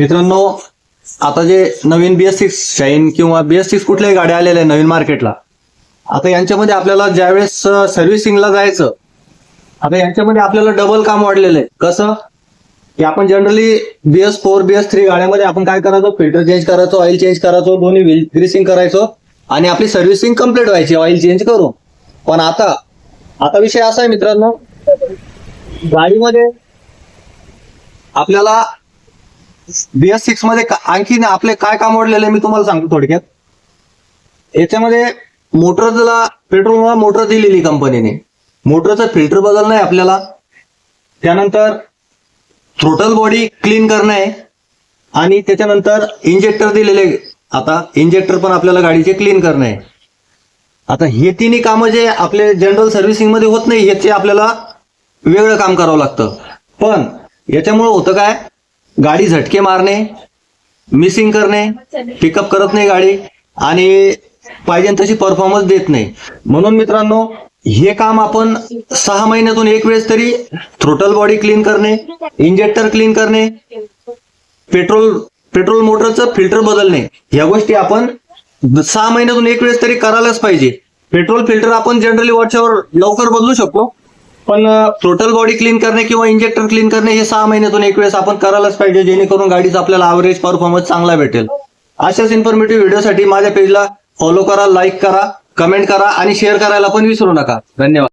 मित्रांनो आता जे नवीन बी एस सिक्स शाईन किंवा बी एस सिक्स कुठल्याही गाड्या आलेल्या आहेत नवीन मार्केटला आता यांच्यामध्ये आपल्याला ज्यावेळेस सर्व्हिसिंगला जायचं आता यांच्यामध्ये आपल्याला डबल काम वाढलेलं आहे. कसं? की आपण generally B S four B S three गाड्यामध्ये आपण काय करायचो? फिल्टर चेंज करायचो ऑइल चेंज करायचो दोन्ही व्हील ग्रीसिंग करायचो आणि आपली सर्व्हिसिंग कंप्लीट व्हायची ऑइल चेंज करून. पण आता आता विषय असा आहे मित्रांनो गाडीमध्ये आपल्याला बीएस सिक्समध्ये आणखीन आपले काय काम वाढलेले मी तुम्हाला सांगतो थोडक्यात. याच्यामध्ये मोटरला पेट्रोलला मोटर दिलेली कंपनीने. मोटरचं फिल्टर बदलणं आहे आपल्याला. त्यानंतर थ्रोटल बॉडी क्लीन करणं आहे. आणि त्याच्यानंतर इंजेक्टर दिलेले आता इंजेक्टर पण आपल्याला गाडीचे क्लीन करणं आहे. आता हे तिन्ही कामं जे आपले जनरल सर्व्हिसिंगमध्ये होत नाही याचे आपल्याला वेगळं काम करावं लागतं. पण याच्यामुळे होतं काय? गाडी झटके मारणे मिसिंग करणे पिकअप करत नाही गाडी आणि पाहिजे तशी परफॉर्मन्स देत नाही. म्हणून मित्रांनो हे काम आपण सहा महिन्यातून एक वेळेस तरी थ्रोटल बॉडी क्लीन करणे इंजेक्टर क्लीन करणे पेट्रोल पेट्रोल मोटरचं फिल्टर बदलणे या गोष्टी आपण सहा महिन्यातून एक वेळेस तरी करायलाच पाहिजे. पेट्रोल फिल्टर आपण जनरली वर्षावर लवकर बदलू शकतो. पण टोटल बॉडी क्लीन करणे किंवा इंजेक्टर क्लीन करणे हे सहा महिन्यातून एक वेळेस आपण करायलाच पाहिजे जेणेकरून गाडीचा आपल्याला ॲव्हरेज परफॉर्मन्स चांगला भेटेल. अशाच इन्फॉर्मेटिव्ह व्हिडिओसाठी माझ्या पेजला फॉलो करा लाईक करा कमेंट करा आणि शेअर करायला पण विसरू नका. धन्यवाद.